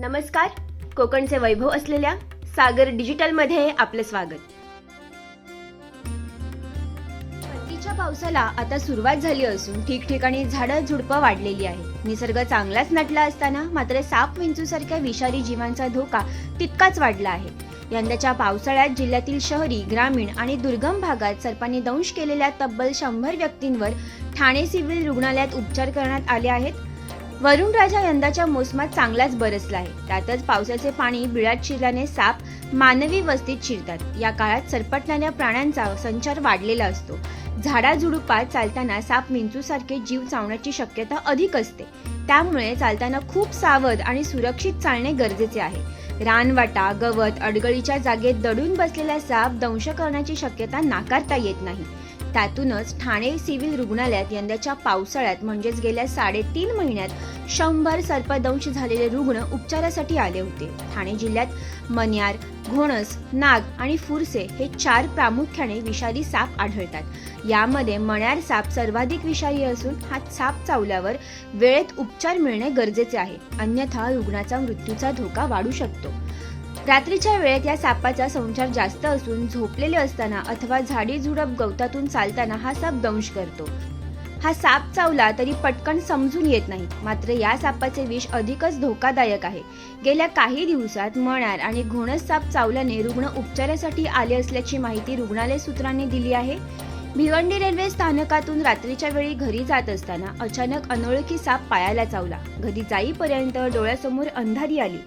नमस्कार. कोकणचे वैभव असलेल्या सागर डिजिटलमध्ये आपलं स्वागत. परतीच्या पावसाला आता सुरुवात झाली असून ठिकठिकाणी झाडं झुडपं वाढलेली आहे निसर्ग चांगलाच नटला असताना मात्र साप विंचूसारख्या विषारी जीवांचा धोका तितकाच वाढला आहे. यंदाच्या पावसाळ्यात जिल्ह्यातील शहरी ग्रामीण आणि दुर्गम भागात सर्पांनी दंश केलेल्या तब्बल शंभर व्यक्तींवर ठाणे सिव्हिल रुग्णालयात उपचार करण्यात आले आहेत. वरुण राजा यंदाच्या मोसमात चांगलाच बरसला आहे. त्यातच पावसाचे पाणी बिळात शिरल्याने साप मानवी वस्तीत शिरतात. या काळात सरपटणाऱ्या प्राण्यांचा संचार वाढलेला असतो. झाडाझुडुपात चालताना साप मिंचूसारखे जीव चावण्याची शक्यता अधिक असते. त्यामुळे चालताना खूप सावध आणि सुरक्षित चालणे गरजेचे आहे. रानवाटा गवत अडगळीच्या जागेत दडून बसलेला साप दंश करण्याची शक्यता नाकारता येत नाही. त्यातूनच ठाणे सिव्हिल रुग्णालयात यंदाच्या पावसाळ्यात म्हणजेच गेल्या साडेतीन महिन्यात शंभर सर्पदंश झालेले रुग्ण उपचारासाठी आले होते. ठाणे जिल्ह्यात मन्यार घोणस नाग आणि फुरसे हे चार प्रामुख्याने विषारी साप आढळतात. यामध्ये मण्यार साप सर्वाधिक विषारी असून हा साप चावल्यावर वेळेत उपचार मिळणे गरजेचे आहे. अन्यथा रुग्णाचा मृत्यूचा धोका वाढू शकतो. रात्रीच्या वेळेत या सापाचा संचार जास्त असून झोपलेले असताना अथवा झाडी झुडप गवतातून चालताना हा साप दंश करतो. हा साप चावला तरी पटकन समजून येत नाही. मात्र या सापाचे विष अधिकच धोकादायक आहे. गेल्या काही दिवसात मणार आणि घोणस साप चावल्याने रुग्ण उपचारासाठी आले असल्याची माहिती रुग्णालय सूत्रांनी दिली आहे. भिवंडी रेल्वे स्थानकातून रात्रीच्या वेळी घरी जात असताना अचानक अनोळखी साप पायाला चावला. घरी जाईपर्यंत डोळ्यासमोर अंधारी आली.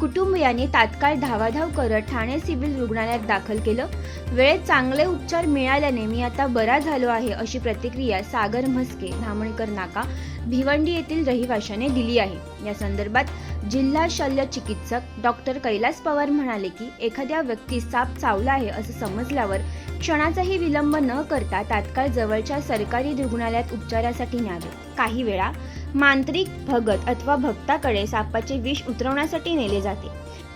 कुटुंबियांनी तात्काळ धावाधाव करत ठाणे सिव्हिल रुग्णालयात दाखल केलं. वेळेत चांगले उपचार मिळाल्याने मी आता बरा झालो आहे अशी प्रतिक्रिया सागर म्हस्के धामणकर नाका भिवंडी येथील रहिवाशाने दिली आहे. या संदर्भात जिल्हा शल्य चिकित्सक डॉक्टर कैलास पवार म्हणाले की एखाद्या व्यक्तीस साप चावला आहे असं समजल्यावर क्षणाचाही विलंब न करता तात्काळ जवळच्या सरकारी रुग्णालयात उपचारासाठी न्यावे. काही वेळा मांत्रिक भगत अथवा भक्ताकडे सापाचे विष उतरवण्यासाठी नेले जाते.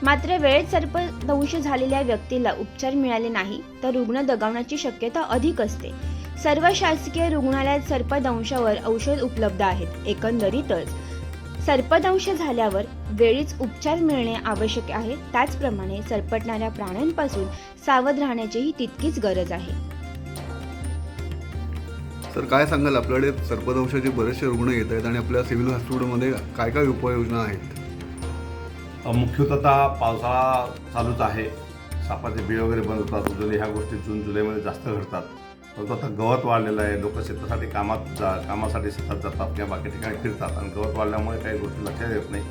मात्र वेळेत सर्पदंश झालेल्या व्यक्तीला उपचार मिळाले नाही तर रुग्ण दगावण्याची शक्यता अधिक असते. सर्व शासकीय रुग्णालयात सर्पदंशावर औषध उपलब्ध आहेत. एकंदरीतच सर्पदंश झाल्यावर वेळीच उपचार मिळणे आवश्यक आहे. त्याचप्रमाणे सरपटणाऱ्या प्राण्यांपासून सावध राहण्याचीही तितकीच गरज आहे. तर काय सांगाल? आपल्याकडे सर्पदंशाचे बरेचसे रुग्ण येत आहेत आणि आपल्या सिव्हिल हॉस्पिटलमध्ये काय काय उपाययोजना आहेत? मुख्यतः पावसाळा चालूच आहे. सापाचे बिळ वगैरे बंद होतात. उजले ह्या गोष्टी जून जुलैमध्ये जास्त घडतात. परंतु आता गवत वाढलेलं आहे. लोक शेतासाठी कामात जा कामासाठी शेतात जातात किंवा बाकी ठिकाणी फिरतात आणि गवत वाढल्यामुळे काही गोष्टी लक्षात येत नाही.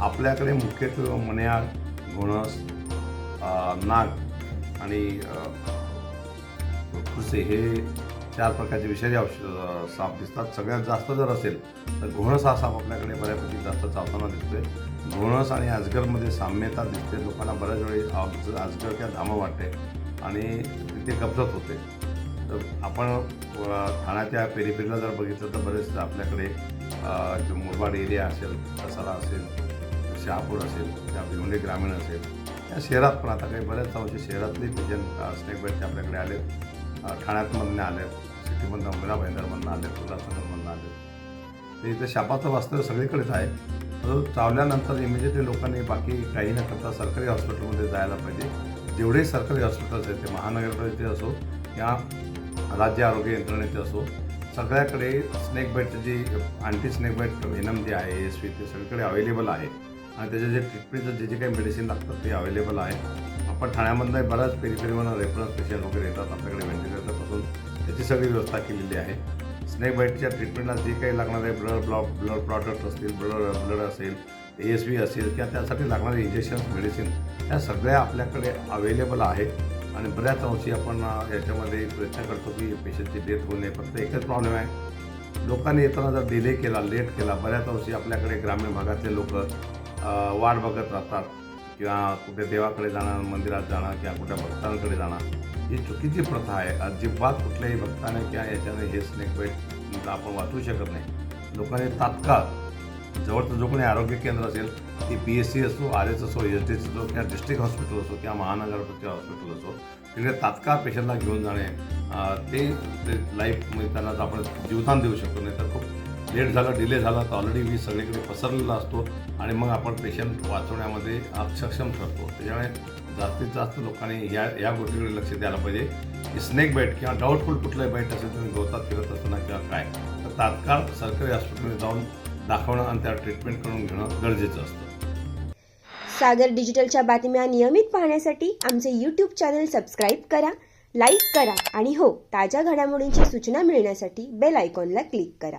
आपल्याकडे मुख्यत्वे मण्याळ घोणस नाग आणि खुसे हे चार प्रकारचे विषारी औषध साप दिसतात. सगळ्यात जास्त जर असेल तर घोणस हा साप आपल्याकडे बऱ्यापैकी जास्त चावताना दिसतोय. घोणस आणि आजगरमध्ये साम्यता दिसते. लोकांना बऱ्याच वेळी आजगर किंवा धामं वाटते आणि तिथे गपजत होते. तर आपण ठाण्याच्या पेरीपेरीला जर बघितलं तर बरेच आपल्याकडे जो मुरबाड एरिया असेल कसारा असेल शहापूर असेल किंवा भिवंडी ग्रामीण असेल या शहरात पण आता काही बऱ्याच अंशी शहरातले पेशंट स्नेक बेडचे आपल्याकडे आले ठाण्यातमधनं आले सिटीमधनं मीरा भाईंदरमधनं आले उल्हासनगरमधनं आले. ते इथं शापाचं वास्तव सगळीकडेच आहे. परंतु चावल्यानंतर इमिजिएटली लोकांनी बाकी काही न करता सरकारी हॉस्पिटलमध्ये जायला पाहिजे. जेवढे सरकारी हॉस्पिटल्स आहेत ते महानगरपालिकेचे असो किंवा राज्य आरोग्य यंत्रणेचे असो सगळ्याकडे स्नेक बाईटचं जी अँटी स्नेक बाईट व्हेनम जे आहे एस व्ही ते सगळीकडे अवेलेबल आहे. आणि त्याचे जे ट्रीटमेंटचं जे जे काही मेडिसिन लागतात ते अवेलेबल आहे. पण ठाण्यामधनं बऱ्याच पेरिफेरीमधून रेफरन्स पेशंट वगैरे येतात. आपल्याकडे व्हेंटिलेटरपासून त्याची सगळी व्यवस्था केलेली आहे. स्नेक बाईटच्या ट्रीटमेंटला जे काही लागणारे ब्लड ब्लॉक ब्लड प्रॉडक्ट असतील ब्लड ब्लड असेल ए एस व्ही असेल किंवा त्यासाठी लागणारे इंजेक्शन्स मेडिसिन ह्या सगळ्या आपल्याकडे अवेलेबल आहे आणि बऱ्याच अंशी आपण याच्यामध्ये प्रयत्न करतो की पेशंटची डेथ होऊ नये. फक्त एकच प्रॉब्लेम आहे. लोकांनी येताना जर डिले केला लेट केला बऱ्याच अंशी आपल्याकडे ग्रामीण भागातले लोक वाट बघत राहतात. किंवा कुठे देवाकडे जाणं मंदिरात जाणं किंवा कुठल्या भक्तांकडे जाणं ही चुकीची प्रथा आहे. अजिबात कुठल्याही भक्ताने किंवा याच्याने हे स्नेक बाईट आपण वाचवू शकत नाही. लोकांनी तात्काळ जवळचं जो कोणी आरोग्य केंद्र असेल ती पी एस सी असो आर एस असो एस डी एस असो किंवा डिस्ट्रिक्ट हॉस्पिटल असो किंवा महानगरपती हॉस्पिटल असो तिकडे तात्काळ पेशंटला घेऊन जाणे ते ते म्हणजे त्यांना आपण जीवदान देऊ शकतो नाही तर लेट झालं डिले झाला तर ऑलरेडी वीज सगळीकडे पसरलेला असतो आणि मग आपण पेशंट वाचवण्यामध्ये सक्षम ठरतो. त्याच्यामुळे जास्तीत जास्त लोकांनी या या गोष्टीकडे लक्ष द्यायला पाहिजे. स्नेक बाईट किंवा डाऊटफुल कुठलाही बाईट असेल तुम्ही गवतात फिरत असताना किंवा काय तर तात्काळ सरकारी हॉस्पिटलमध्ये जाऊन दाखवणं आणि त्या ट्रीटमेंट करून घेणं गरजेचं असतं. सागर डिजिटलच्या बातम्या नियमित पाहण्यासाठी आमचे यूट्यूब चॅनल सबस्क्राईब करा लाईक करा आणि हो ताज्या घडामोडींची सूचना मिळण्यासाठी बेल आयकॉनला क्लिक करा.